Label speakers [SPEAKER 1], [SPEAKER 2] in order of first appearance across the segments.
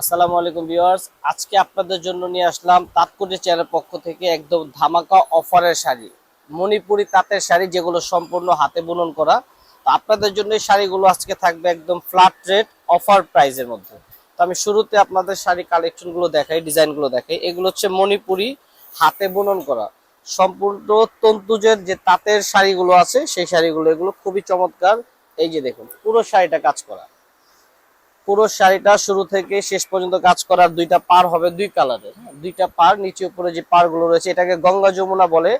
[SPEAKER 1] আসসালামু আলাইকুম ভিউয়ার্স। আজকে আপনাদের জন্য নিয়ে আসলাম তাৎকুটি চেয়ারের পক্ষ থেকে একদম ধামাকা অফারের শাড়ি, মণিপুরি তাঁতের শাড়ি যেগুলো সম্পূর্ণ হাতে বুনন করা। তো আপনাদের জন্য এই শাড়িগুলো আজকে থাকবে একদম ফ্ল্যাট রেট অফার প্রাইজের মধ্যে। তো আমি শুরুতে আপনাদের শাড়ি কালেকশনগুলো দেখাই, ডিজাইনগুলো দেখাই। এগুলো হচ্ছে মণিপুরি হাতে বুনন করা। সম্পূর্ণ তন্তুজের যে তাঁতের শাড়িগুলো আছে, সেই শাড়িগুলো এগুলো খুবই চমৎকার। এই যে দেখুন, পুরো শাড়িটা কাজ করা। পুরো শাড়িটা শুরু থেকে শেষ পর্যন্ত কাজ করার দুইটা পার হবে দুই কালারের। হ্যাঁ, দুইটা পার নিচে উপরে যে পারগুলো রয়েছে এটাকে গঙ্গা যমুনা বলে।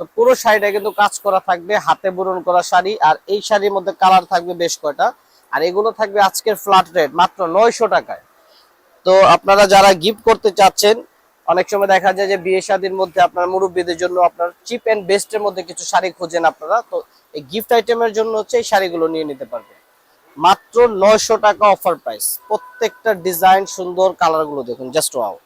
[SPEAKER 1] তো পুরো শাড়িটা কিন্তু কাজ করা থাকবে হাতে বুনন করা শাড়ি আর এই শাড়ির মধ্যে কালার থাকবে বেশ কয়টা। আর এগুলো থাকবে আজকের ফ্ল্যাট রেট মাত্র নয়শো টাকায়। তো আপনারা যারা গিফট করতে চাচ্ছেন অনেক সময় দেখা যায় যে বিয়ে শাদীর মধ্যে আপনার মুরব্বীদের জন্য আপনার চিপ এন্ড বেস্টের মধ্যে কিছু শাড়ি খোঁজেন আপনারা। তো এই গিফট আইটেমের জন্য হচ্ছে এই শাড়িগুলো নিয়ে নিতে পারবেন। মাত্র নয়শো টাকা অফার প্রাইস প্রত্যেকটা ডিজাইন সুন্দর কালারগুলো দেখুন জাস্ট ওয়াও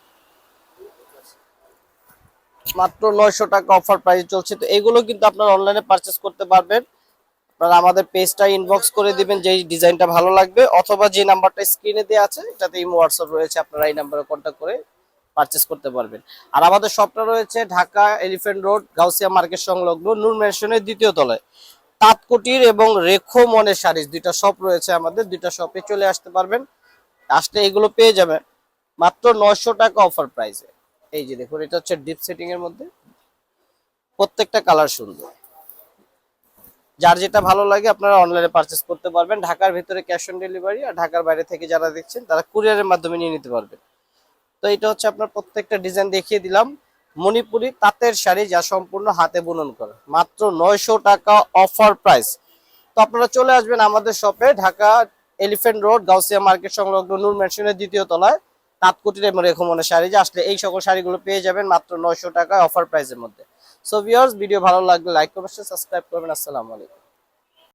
[SPEAKER 1] মাত্র নয়শো টাকা অফার প্রাইস চলছে। তো এগুলো কিন্তু আপনারা অনলাইনে পারচেস করতে পারবেন। আপনারা আমাদের পেজটা ইনবক্স করে দিবেন যে ডিজাইনটা ভালো লাগবে, অথবা যে নাম্বারটা স্ক্রিনে দেওয়া আছে, এটাতে ইমো হোয়াটসঅ্যাপ রয়েছে, আপনারা এই নাম্বারে কন্ট্যাক্ট করে পারচেস করতে পারবেন। আর আমাদের শপটা রয়েছে Dhaka Elephant Road, Gausia market সংলগ্ন, নূর ম্যানশনের দ্বিতীয় তলায়। তাঁতকুটির এবং রেখো মনের শাড়ি, দুইটা শপ রয়েছে আমাদের, দুইটা শপে চলে আসতে পারবেন। আসলে এগুলো পেয়ে যাবেন। মাত্র নয়শো টাকা অফার প্রাইসে এই যে দেখুন, এটা হচ্ছে ডিপ সেটিং এর মধ্যে। প্রত্যেকটা কালার সুন্দর। যার যেটা ভালো লাগে আপনারা অনলাইনে পারচেস করতে পারবেন। ঢাকার ভিতরে ক্যাশ অন ডেলিভারি আর ঢাকার বাইরে থেকে যারা দেখছেন, তারা কুরিয়ারের মাধ্যমে নিয়ে নিতে পারবেন। তো এটা হচ্ছে আপনার প্রত্যেকটা ডিজাইন দেখিয়ে দিলাম। মণিপুরি তাঁতের শাড়ি যা সম্পূর্ণ হাতে বুনন করা। মাত্র নয়শো টাকা অফার প্রাইস। তো আপনারা চলে আসবেন আমাদের শপে, Dhaka Elephant Road, Gausia market সংলগ্ন নূর ম্যানশনের দ্বিতীয় তলায়। তাঁতকুটির এবং রেখমনের শাড়ি যে আসলে এই সকল শাড়িগুলো পেয়ে যাবেন মাত্র নয়শো টাকা অফার প্রাইসের মধ্যে। সো ভিউয়ার্স ভিডিও ভালো লাগলে লাইক করবেন, সাবস্ক্রাইব করবেন। আসসালামু আলাইকুম।